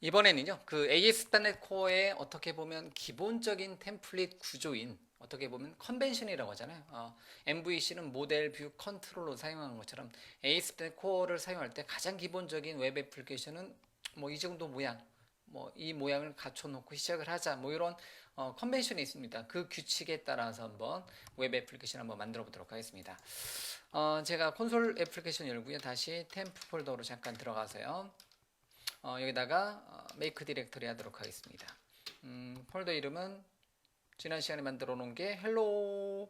이번에는요, 그 ASP.NET Core의 어떻게 보면 기본적인 템플릿 구조인 어떻게 보면 컨벤션이라고 하잖아요. 어, MVC는 모델 뷰 컨트롤로 사용하는 것처럼 ASP.NET Core를 사용할 때 가장 기본적인 웹 애플리케이션은 뭐 이 정도 모양, 뭐 이 모양을 갖춰놓고 시작을 하자, 뭐 이런 어, 컨벤션이 있습니다. 그 규칙에 따라서 한번 웹 애플리케이션 한번 만들어 보도록 하겠습니다. 어, 제가 콘솔 애플리케이션 열고요. 다시 템프 폴더로 잠깐 들어가서요. 어, 여기다가 어, 메이크 디렉터리 하도록 하겠습니다. 음, 폴더 이름은 지난 시간에 만들어 놓은 게 hello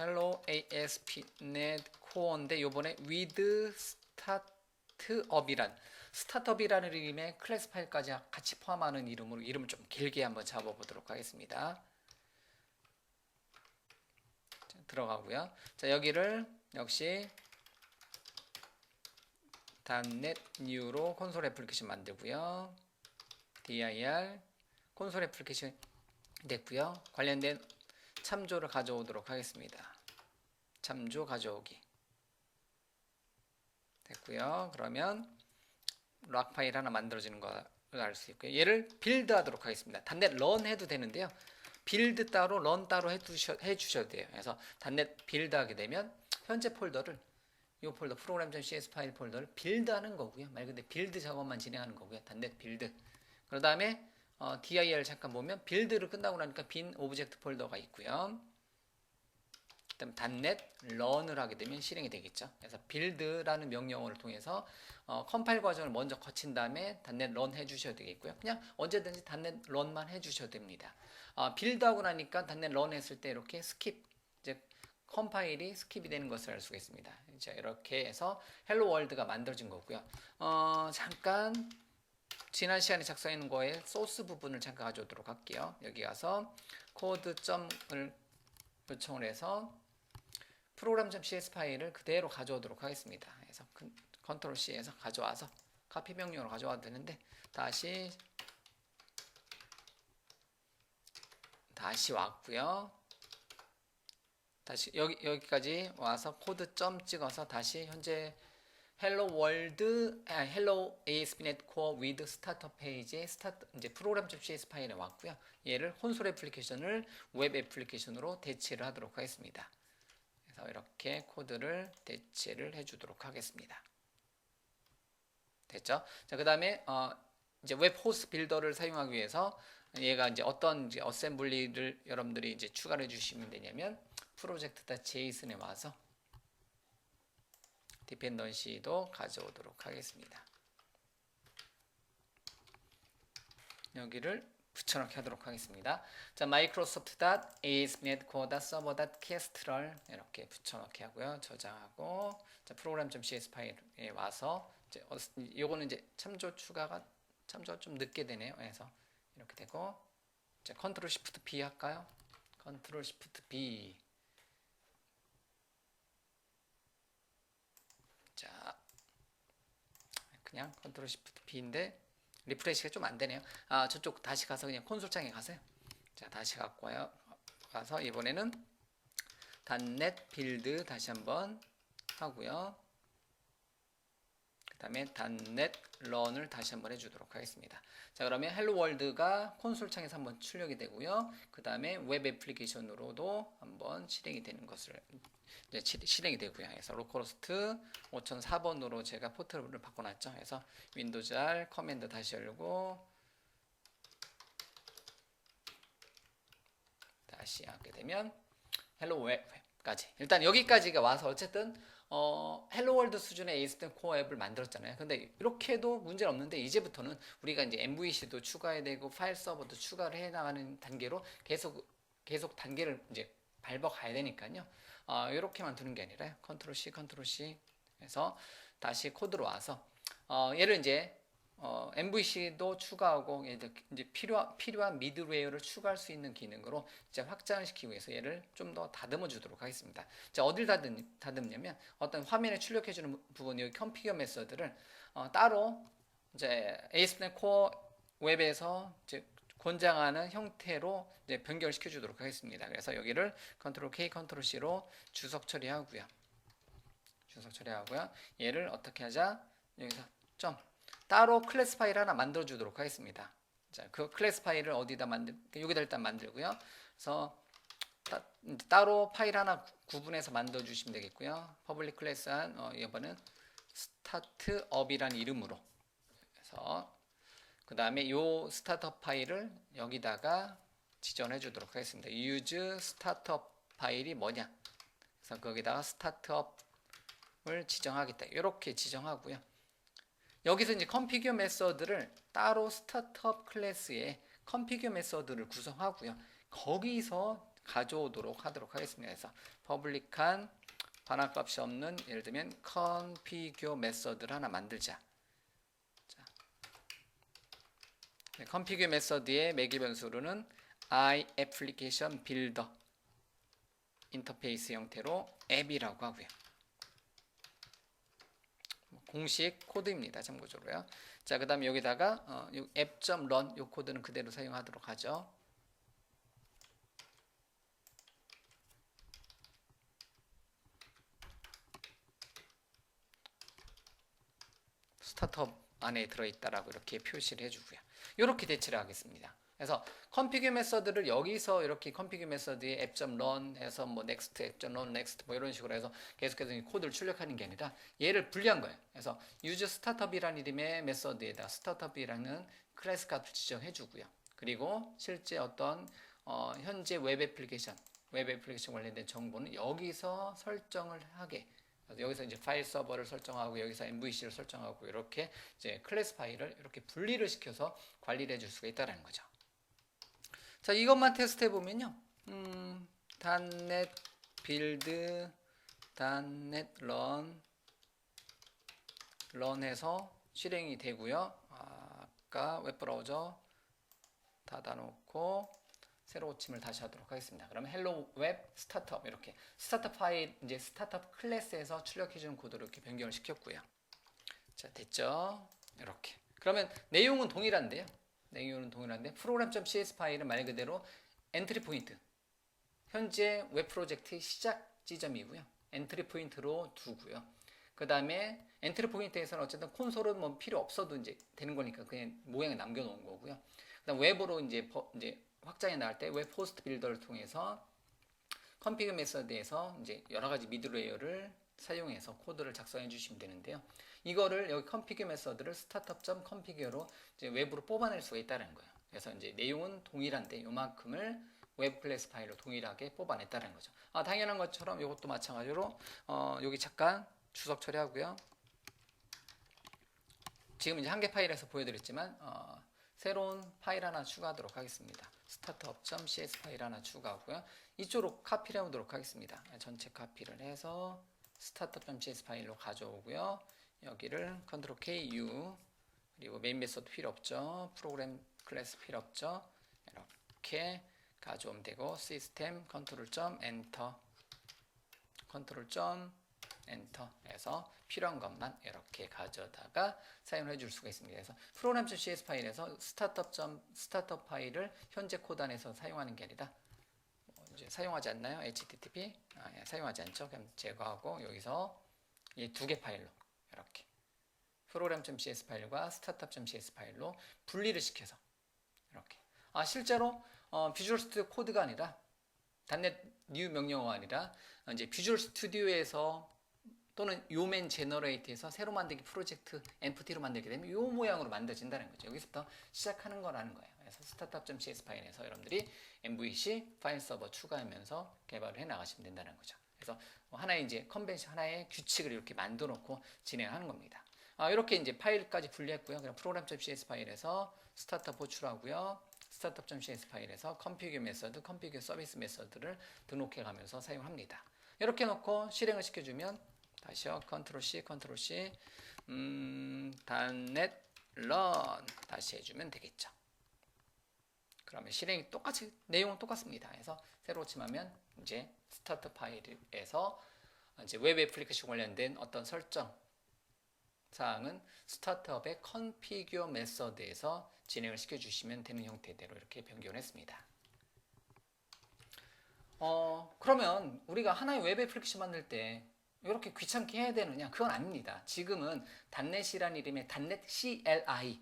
hello ASP.NET Core인데 요번에 with startup이란 스타트업이라는 이름의 클래스 파일까지 같이 포함하는 이름으로 이름을 좀 길게 한번 잡아보도록 하겠습니다. 자, 들어가고요. 자 여기를 역시 .NET New로 콘솔 애플리케이션 만들고요. dir 콘솔 애플리케이션 됐고요. 관련된 참조를 가져오도록 하겠습니다. 참조 가져오기 됐고요. 그러면 락 파일 하나 만들어지는 걸 알 수 있고요. 얘를 빌드 하도록 하겠습니다. 단넷 런 해도 되는데요. 빌드 따로 런 따로 해주셔도 돼요. 그래서 단넷 빌드 하게 되면 현재 폴더를 이 폴더 프로그램.cs 파일 폴더를 빌드하는 거고요. 말 그대로 빌드 작업만 진행하는 거고요. 단넷 빌드. 그 다음에 어, dir 잠깐 보면 빌드를 끝나고 나니까 빈 오브젝트 폴더가 있고요. 그다음 단넷 런을 하게 되면 실행이 되겠죠. 그래서 빌드라는 명령어를 통해서 어, 컴파일 과정을 먼저 거친 다음에 단넷 런 해주셔도 되겠고요. 그냥 언제든지 단넷 런만 해주셔도 됩니다. 어, 빌드하고 나니까 단넷 런 했을 때 이렇게 스킵 컴파일이 스킵이 되는 것을 알 수가 있습니다. 자, 이렇게 해서 헬로 월드가 만들어진 거고요. 어, 잠깐 지난 시간에 작성해 놓은 거에 소스 부분을 잠깐 가져오도록 할게요. 여기 가서 코드 점을 요청을 해서 프로그램.cs 파일을 그대로 가져오도록 하겠습니다. 그래서 컨트롤 C에서 가져와서 카피 명령으로 가져와도 되는데 다시 다시 왔고요. 다시 여기 여기까지 와서 코드 점 찍어서 다시 현재 헬로 월드 아, 헬로 ASP.NET Core with 스타터 페이지의 스타트 이제 프로그램.cs 파일에 왔고요. 얘를 콘솔 애플리케이션을 웹 애플리케이션으로 대체를 하도록 하겠습니다. 그래서 이렇게 코드를 대체를 해 주도록 하겠습니다. 됐죠? 자, 그 다음에 어, 이제 웹 호스트 빌더를 사용하기 위해서 얘가 이제 어떤 이제 어셈블리를 여러분들이 이제 추가를 해 주시면 되냐면 프로젝트.json에 와서 디펜던시도 가져오도록 하겠습니다. 여기를 붙여넣기 하도록 하겠습니다. 자, microsoft.asp.NET core.server.cast를 이렇게 붙여넣기 하고요. 저장하고 자, 프로그램.cs 파일에 와서 이제 어, 요거는 이제 참조 추가가 참조 좀 늦게 되네요. 그래서 이렇게 되고 자, 컨트롤 시프트 B 할까요? 컨트롤 시프트 B 자, 그냥 컨트롤 시프트 B인데 리프레시가 좀 안 되네요. 아, 저쪽 다시 가서 그냥 콘솔 창에 가세요. 자, 다시 갖고 와요. 가서 이번에는 단넷 빌드 다시 한번 하고요. 그다음에 단넷 런을 다시 한번 해주도록 하겠습니다. 자, 그러면 헬로 월드가 콘솔 창에서 한번 출력이 되고요. 그 다음에 웹 애플리케이션으로도 한번 실행이 되는 것을 이제 실행이 되고요. 그래서 로컬호스트 5004번으로 제가 포트를 바꿔놨죠. 그래서 윈도우 R 커맨드 다시 열고 다시 하게 되면 헬로 웹 까지 일단 여기까지가 와서 어쨌든 어, 헬로 월드 수준의 ASP.NET 코어 앱을 만들었잖아요. 근데 이렇게 해도 문제는 없는데 이제부터는 우리가 이제 MVC도 추가해야 되고 파일 서버도 추가를 해 나가는 단계로 계속 계속 단계를 이제 밟아 가야 되니까요. 어, 이렇게만 두는 게 아니라 컨트롤 C, 컨트롤 C 해서 다시 코드로 와서 어, 얘를 이제 어, MVC도 추가하고 이제 필요한 필요한 미드웨어를 추가할 수 있는 기능으로 이제 확장을 시키기 위해서 얘를 좀 더 다듬어 주도록 하겠습니다. 자, 어딜 다듬, 다듬냐면 어떤 화면에 출력해 주는 부분 여기 컴피겨 메서드를 어, 따로 이제 ASP.NET Core 웹에서 이제 권장하는 형태로 이제 변경을 시켜 주도록 하겠습니다. 그래서 여기를 컨트롤 K, 컨트롤 C로 주석 처리하고요. 주석 처리하고요. 얘를 어떻게 하자? 여기서 점 따로 클래스 파일 하나 만들어 주도록 하겠습니다. 자, 그 클래스 파일을 어디다 만들 여기다 일단 만들고요. 그래서 따, 따로 파일 하나 구- 구분해서 만들어 주시면 되겠고요. 퍼블릭 클래스 한 어, 이번은 스타트업이라는 이름으로 그래서 그 다음에 요 스타트업 파일을 여기다가 지정해 주도록 하겠습니다. use 스타트업 파일이 뭐냐? 그래서 거기다가 스타트업을 지정하겠다. 이렇게 지정하고요. 여기서 이제 configure 메서드를 따로 스타트업 클래스에 configure 메서드를 구성하고요. 거기서 가져오도록 하도록 하겠습니다. 그래서 퍼블릭한 반환값이 없는 예를 들면 configure 메서드를 하나 만들자. 자, 네, configure 메서드의 매개 변수로는 i application builder 인터페이스 형태로 앱이라고 하고요. 공식 코드입니다. 참고적으로요. 자, 그 다음에 여기다가 어, 요 app.run 요 코드는 그대로 사용하도록 하죠. 스타트업 안에 들어있다라고 이렇게 표시를 해주고요. 이렇게 대체를 하겠습니다. 그래서 config 메서드를 여기서 이렇게 config 메서드에 app.run 해서 뭐 next, app.run, next 뭐 이런 식으로 해서 계속해서 이 코드를 출력하는 게 아니라 얘를 분리한 거예요. 그래서 use startup이라는 이름의 메서드에다 startup이라는 클래스 값을 지정해 주고요. 그리고 실제 어떤 어, 현재 웹 애플리케이션, 웹 애플리케이션 관련된 정보는 여기서 설정을 하게 여기서 이제 파일 서버를 설정하고 여기서 MVC를 설정하고 이렇게 이제 클래스 파일을 이렇게 분리를 시켜서 관리를 해줄 수가 있다는 거죠. 자 이것만 테스트 해 보면요. 음, 단넷 빌드 단넷 런 런해서 실행이 되고요. 아까 웹브라우저 닫아놓고 새로 고침을 다시 하도록 하겠습니다. 그러면 헬로 웹 스타트업 이렇게 스타트업 파일 이제 스타트업 클래스에서 출력해주는 코드로 이렇게 변경을 시켰고요. 자 됐죠? 이렇게 그러면 내용은 동일한데요. 내용은 동일한데 프로그램.cs 파일은 말 그대로 엔트리 포인트 현재 웹 프로젝트의 시작 지점이고요. 엔트리 포인트로 두고요. 그 다음에 엔트리 포인트에서는 어쨌든 콘솔은 뭐 필요 없어도 이제 되는 거니까 그냥 모양을 남겨놓은 거고요. 그 다음 웹으로 이제 버- 이제 확장해 나갈 때웹 포스트 빌더를 통해서 config 메서드에서 이제 여러 가지 미드웨어를 사용해서 코드를 작성해 주시면 되는데요. 이거를 여기 config 메서드를 startup.config로 이제 웹으로 뽑아낼 수가 있다는 거예요. 그래서 이제 내용은 동일한데 요만큼을 웹 클래스 파일로 동일하게 뽑아냈다는 거죠. 아, 당연한 것처럼 이것도 마찬가지로 어, 여기 잠깐 주석 처리하고요. 지금 이제 한 개 파일에서 보여드렸지만 어, 새로운 파일 하나 추가하도록 하겠습니다. startup.cs 파일 하나 추가하고요. 이쪽으로 카피를 해보도록 하겠습니다. 전체 카피를 해서 startup.cs 파일로 가져오고요. 여기를 컨트롤 K U 그리고 메인 메서드 필요 없죠. 프로그램 클래스 필요 없죠. 이렇게 가져오면 되고 시스템 컨트롤 점 엔터 컨트롤 점 엔터 해서 필요한 것만 이렇게 가져다가 사용해 줄 수가 있습니다. 그래서 프로그램.cs 파일에서 스타트업 점 스타트업 파일을 현재 코드 안에서 사용하는 게 아니라 뭐 이제 사용하지 않나요? HTTP 아, 예, 사용하지 않죠. 그럼 제거하고 여기서 이 두 개 파일로 이렇게 프로그램.cs 파일과 스타트업.cs 파일로 분리를 시켜서 이렇게 아 실제로 어, 비주얼 스튜디오 코드가 아니라 단넷 뉴 명령어가 아니라 이제 비주얼 스튜디오에서 또는 요맨 제너레이트에서 새로 만들기 프로젝트 엔프티로 만들게 되면 요 모양으로 만들어진다는 거죠. 여기서부터 시작하는 거라는 거예요. 그래서 스타트업.cs 파일에서 여러분들이 MVC 파일 서버 추가하면서 개발을 해 나가시면 된다는 거죠. 그래서 뭐 하나의 이제 컨벤션 하나의 규칙을 이렇게 만들어 놓고 진행하는 겁니다. 아, 이렇게 이제 파일까지 분리했고요. 그럼 프로그램.cs 파일에서 스타트업 호출하고요. 스타트업.cs 파일에서 config 메서드, config 서비스 메서드를 등록해 가면서 사용합니다. 이렇게 놓고 실행을 시켜주면 다시요. 컨트롤 C, 컨트롤 C, 음, 단넷 런 다시 해주면 되겠죠. 그러면 실행이 똑같이 내용은 똑같습니다. 그래서 새로 침하면 이제 스타트 파일에서 이제 웹 애플리케이션 관련된 어떤 설정 사항은 스타트업의 configure 메서드에서 진행을 시켜주시면 되는 형태대로 이렇게 변경을 했습니다. 어, 그러면 우리가 하나의 웹 애플리케이션 만들 때 이렇게 귀찮게 해야 되느냐? 그건 아닙니다. 지금은 단넷이라는 이름의 단넷 CLI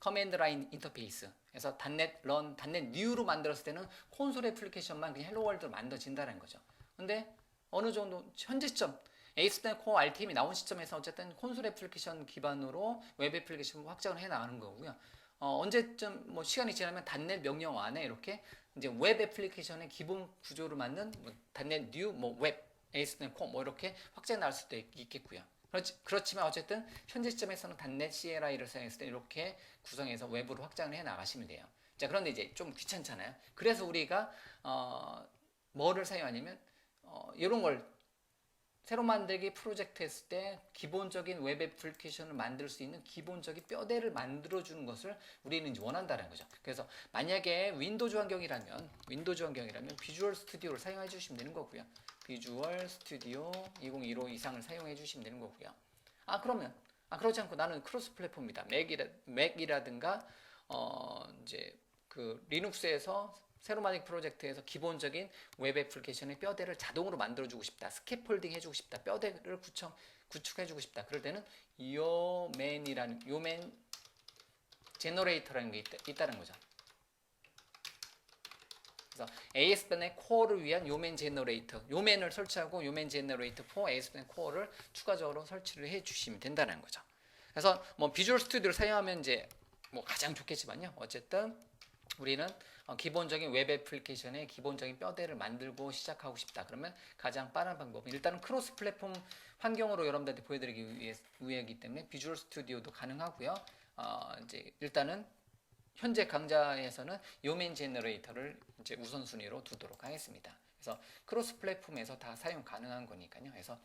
커맨드 라인 인터페이스. 그래서 단넷 런, 단넷 뉴로 만들었을 때는 콘솔 애플리케이션만 그냥 헬로 월드로 만들어진다는 거죠. 근데 어느 정도 현재 시점 에이스넷 코어 RTM이 나온 시점에서 어쨌든 콘솔 애플리케이션 기반으로 웹 애플리케이션 확장을 해 나가는 거고요. 어, 언제쯤 뭐 시간이 지나면 단넷 명령 안에 이렇게 이제 웹 애플리케이션의 기본 구조를 맞는 뭐 단넷 뉴, 뭐 웹 에이스넷 코어 뭐 이렇게 확장해 나갈 수도 있- 있겠고요. 그렇지, 그렇지 만 어쨌든 현재 시점에서는 단넷 CLI를 사용했을 때 이렇게 구성해서 웹으로 확장을 해 나가시면 돼요. 자 그런데 이제 좀 귀찮잖아요. 그래서 우리가 어, 뭐를 사용하냐면 어, 이런 걸 새로 만들기 프로젝트 했을 때 기본적인 웹 애플리케이션을 만들 수 있는 기본적인 뼈대를 만들어 주는 것을 우리는 원한다는 거죠. 그래서 만약에 윈도우즈 환경이라면 윈도우즈 환경이라면 비주얼 스튜디오를 사용해 주시면 되는 거고요. 비주얼 스튜디오 2015 이상을 사용해 주시면 되는 거고요. 아 그러면 아 그렇지 않고 나는 크로스 플랫폼이다. 맥이라 맥이라든가 어 이제 그 리눅스에서 만든 프로젝트에서 기본적인 웹 애플리케이션의 뼈대를 자동으로 만들어 주고 싶다. 스캐폴딩 해 주고 싶다. 뼈대를 구청, 구축해 주고 싶다. 그럴 때는 요맨이라는 요맨 제너레이터라는 게 있다, 는 거죠. 그래서 ASP.NET 코어를 위한 요맨 제너레이터, 요맨을 설치하고 요맨 제너레이터 4 ASP.NET 코어를 추가적으로 설치를 해 주시면 된다는 거죠. 그래서 뭐 비주얼 스튜디오를 사용하면 이제 뭐 가장 좋겠지만요. 어쨌든 우리는 어, 기본적인 웹 애플리케이션의 기본적인 뼈대를 만들고 시작하고 싶다. 그러면 가장 빠른 방법은 일단은 크로스 플랫폼 환경으로 여러분들한테 보여드리기 위해, 위해이기 때문에 비주얼 스튜디오도 가능하고요. 어, 이제 일단은 현재 강좌에서는 요맨 제너레이터를 이제 우선순위로 두도록 하겠습니다. 그래서 크로스 플랫폼에서 다 사용 가능한 거니까요. 그래서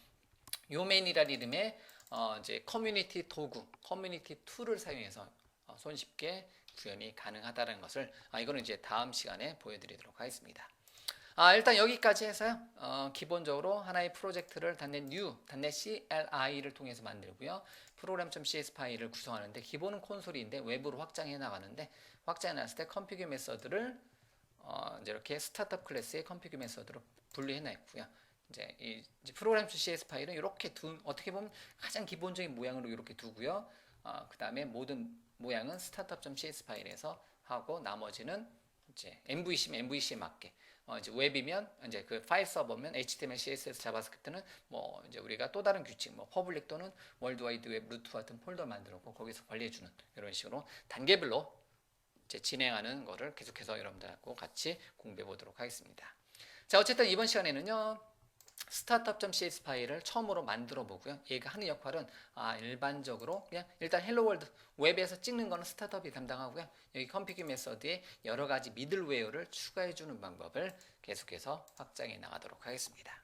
요맨이라는 이름의 어, 이제 커뮤니티 도구, 커뮤니티 툴을 사용해서 어, 손쉽게 구현이 가능하다는 것을 아, 이거는 이제 다음 시간에 보여드리도록 하겠습니다. 아, 일단 여기까지 해서요. 어, 기본적으로 하나의 프로젝트를 단넷 new, 단넷 CLI를 통해서 만들고요. 프로그램.cs 파일을 구성하는데 기본은 콘솔인데 외부로 확장해 나가는데 확장해 놨을 때 컴피규 메서드를 어, 이제 이렇게 스타트업 클래스의 컴피규 메서드로 분리해 놨고요. 이제 이 프로그램.cs 파일은 이렇게 두 어떻게 보면 가장 기본적인 모양으로 이렇게 두고요. 어, 그 다음에 모든 모양은 스타트업.cs 파일에서 하고 나머지는 이제 MVC면 MVC에 맞게 어, 이제 웹이면 이제 그 파일 서버면 HTML, CSS, 자바스크립트는 뭐 이제 우리가 또 다른 규칙, 뭐 퍼블릭 또는 월드와이드 웹 루트 같은 폴더 만들었고 거기서 관리해주는 이런 식으로 단계별로 이제 진행하는 거를 계속해서 여러분들하고 같이 공부해 보도록 하겠습니다. 자, 어쨌든 이번 시간에는요. 스타트업.cs 파일을 처음으로 만들어 보고요. 얘가 하는 역할은 아, 일반적으로 그냥 일단 헬로 월드 웹에서 찍는 거는 스타트업이 담당하고요. 여기 컴피규 메서드에 여러 가지 미들웨어를 추가해 주는 방법을 계속해서 확장해 나가도록 하겠습니다.